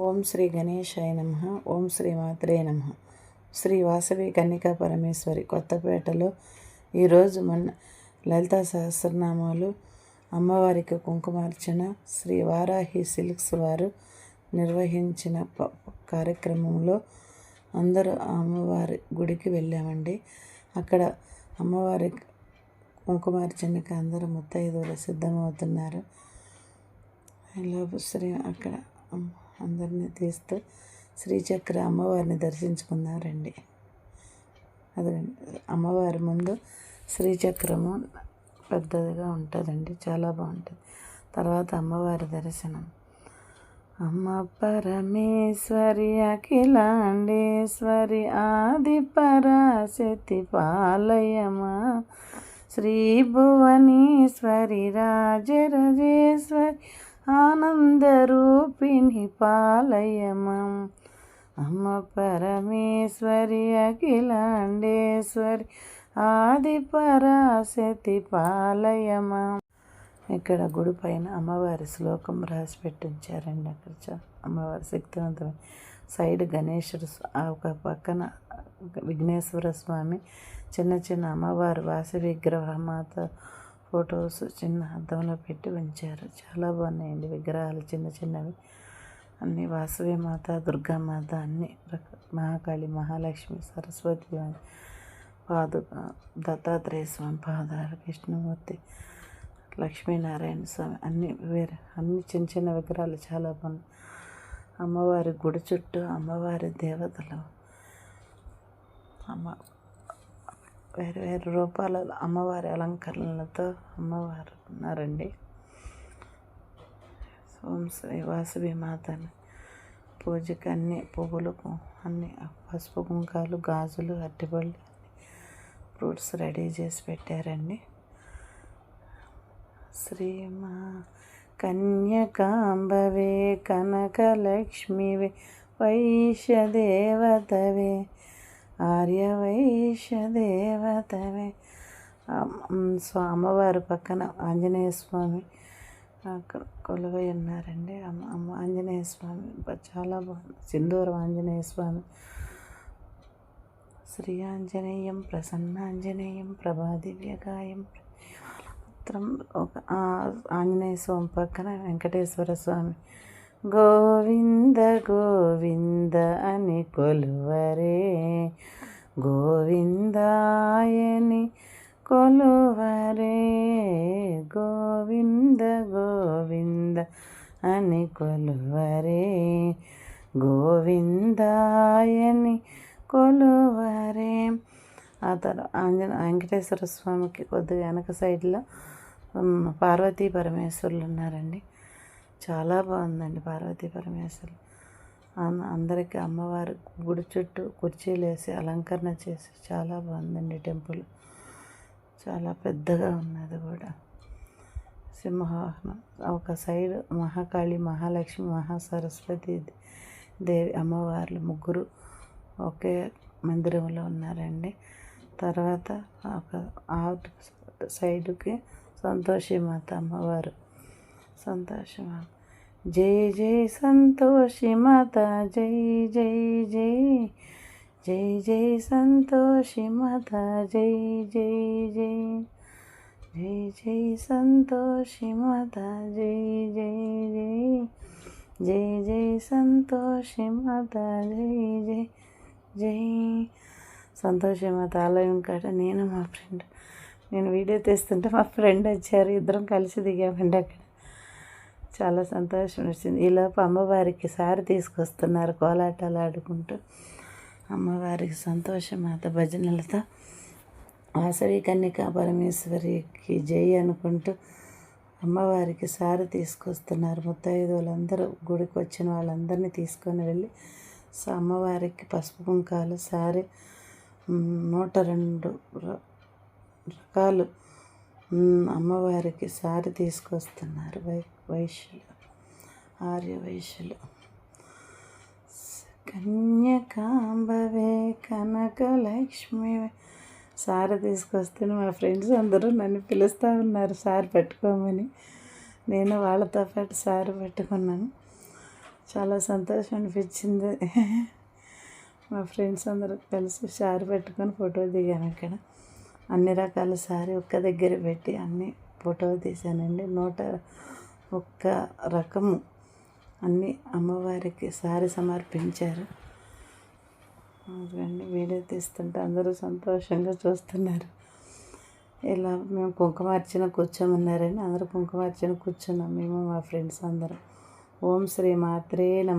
ఓం శ్రీ గణేశాయ నమ. ఓం శ్రీ మాత్రే నమ. శ్రీ వాసవి కన్నికా పరమేశ్వరి కొత్తపేటలో ఈరోజు మన లలితా సహస్రనామాలు అమ్మవారికి కుంకుమార్చన శ్రీ వారాహి సిల్క్స్ వారు నిర్వహించిన కార్యక్రమంలో అందరూ అమ్మవారి గుడికి వెళ్ళామండి. అక్కడ అమ్మవారి కుంకుమార్చనకి అందరూ ముత్తైదువులు సిద్ధమవుతున్నారు. ఇలా శ్రీ అక్కడ అందరినీ తీస్తూ శ్రీచక్ర అమ్మవారిని దర్శించుకున్నారండి అదండి అమ్మవారి ముందు శ్రీచక్రము పెద్దదిగా ఉంటుందండి చాలా బాగుంటుంది. తర్వాత అమ్మవారి దర్శనం. అమ్మ పరమేశ్వరి అఖిలాండేశ్వరి ఆది పరాశక్తి పాలయమా శ్రీ భువనేశ్వరి రాజరాజేశ్వరి ఆనందరూపిణి పాలయమం. అమ్మ పరమేశ్వరి అఖిలాండేశ్వరి ఆది పరాశక్తి పాలయమా. ఇక్కడ గుడి పైన అమ్మవారి శ్లోకం రాసి పెట్టించారండి అక్కడ అమ్మవారి శక్తివంతమైన. సైడ్ గణేశుడు ఒక పక్కన విఘ్నేశ్వర స్వామి చిన్న చిన్న అమ్మవారు వాసి విగ్రహమాత ఫొటోస్ చిన్న అద్దంలో పెట్టి ఉంచారు. చాలా బాగున్నాయండి విగ్రహాలు చిన్న చిన్నవి. అన్ని వాసవి మాత దుర్గామాత అన్ని మహాకాళి మహాలక్ష్మి సరస్వతి పాదు దత్తాత్రేయ స్వామి పాదాలు కృష్ణమూర్తి లక్ష్మీనారాయణ స్వామి అన్ని వేరే అన్ని చిన్న చిన్న విగ్రహాలు చాలా బాగున్నాయి. అమ్మవారి గుడి చుట్టూ అమ్మవారి దేవతలు. అమ్మ వేరు వేరు రూపాలలో అమ్మవారి అలంకరణలతో అమ్మవారు ఉన్నారండి. ఓం శ్రీ వాసవి మాతను పూజకి అన్ని పువ్వులు అన్ని పసుపు కుంకాలు గాజులు అరటిపళ్ళు ఫ్రూట్స్ రెడీ చేసి పెట్టారండి. శ్రీమా కన్యకాంబవే కనకలక్ష్మివే వైశ్యదేవతవే ఆర్యవైశ్యదేవతవే. స్వా అమ్మవారి పక్కన ఆంజనేయ స్వామి అక్కడ కొలువై ఉన్నారండి. అమ్మ అమ్మ ఆంజనేయ స్వామి చాలా బాగుంది. సింధూరం ఆంజనేయ స్వామి. శ్రీ ఆంజనేయం ప్రసన్నాంజనేయం ప్రభాదివ్యకాయం మాత్రం ఒక ఆంజనేయ స్వామి పక్కన వెంకటేశ్వర స్వామి. గోవింద గోవింద కొలువరే. గోవిందాయని కొలువరే. గోవింద గోవింద అని కొలువరే. గోవిందాయని కొలువరే. ఆ తర్వాత ఆంజన వెంకటేశ్వర స్వామికి కొద్దిగా వెనక సైడ్లో పార్వతీ పరమేశ్వరులు ఉన్నారండి. చాలా బాగుందండి పార్వతీ పరమేశ్వరులు. అందరికీ అమ్మవారి గుడి చుట్టూ కుర్చీలు వేసి అలంకరణ చేసి చాలా బాగుందండి టెంపుల్. చాలా పెద్దగా ఉన్నది కూడా. సింహవాహనం ఒక సైడ్ మహాకాళి మహాలక్ష్మి మహాసరస్వతి దేవి అమ్మవార్లు ముగ్గురు ఒకే మందిరంలో ఉన్నారండి. తర్వాత ఒక అవుట్ సైడ్కి సంతోషి మాత అమ్మవారు. సంతోషి మాత. జై జై సంతోషి మాత జై జై జై. జై జై సంతోషి మాత జై జై జై. జై జై సంతోషి మాత జై జై జై. జై జై సంతోషి మాత జై జై జై. సంతోషి మాత ఆలయం కాడ నేను మా ఫ్రెండ్. నేను వీడియో తీస్తుంటే మా ఫ్రెండ్ వచ్చారు ఇద్దరం కలిసి దిగామండి అక్కడ. చాలా సంతోషం వచ్చింది. ఈలోపు అమ్మవారికి సారి తీసుకొస్తున్నారు కోలాటాలు ఆడుకుంటూ. అమ్మవారికి సంతోషం మాత భజనలతో. వాసవి కన్యకా పరమేశ్వరికి జై అనుకుంటూ అమ్మవారికి సారి తీసుకొస్తున్నారు. ముత్తైదువులందరూ గుడికి వచ్చిన వాళ్ళందరినీ తీసుకొని వెళ్ళి సో అమ్మవారికి పసుపు కుంకాలు సారి నూట రెండు రకాలు అమ్మవారికి సారి తీసుకొస్తున్నారు వై వైశ్యులు ఆర్య వైశ్యులు. కన్యకాంబవే కనకలక్ష్మి సారి తీసుకొస్తే మా ఫ్రెండ్స్ అందరూ నన్ను పిలుస్తూ ఉన్నారు సారి పెట్టుకోమని. నేను వాళ్ళతో పాటు సారి పెట్టుకున్నాను. చాలా సంతోషం అనిపించింది. మా ఫ్రెండ్స్ అందరూ కలిసి సారీ పెట్టుకొని ఫోటో దిగాను ఇక్కడ అన్ని రకాల సారీ ఒక్క దగ్గర పెట్టి అన్ని ఫోటో తీశానండి. నూట ఒక్క రకము అన్ని అమ్మవారికి సారీ సమర్పించారు. అదండి వీడియో తీస్తుంటే అందరూ సంతోషంగా చూస్తున్నారు. ఇలా మేము కుంకుమార్చన కూర్చోమన్నారని అందరూ కుంకుమార్చన కూర్చున్నాం మేము మా ఫ్రెండ్స్ అందరం. ఓం శ్రీ మాత్రే నమ.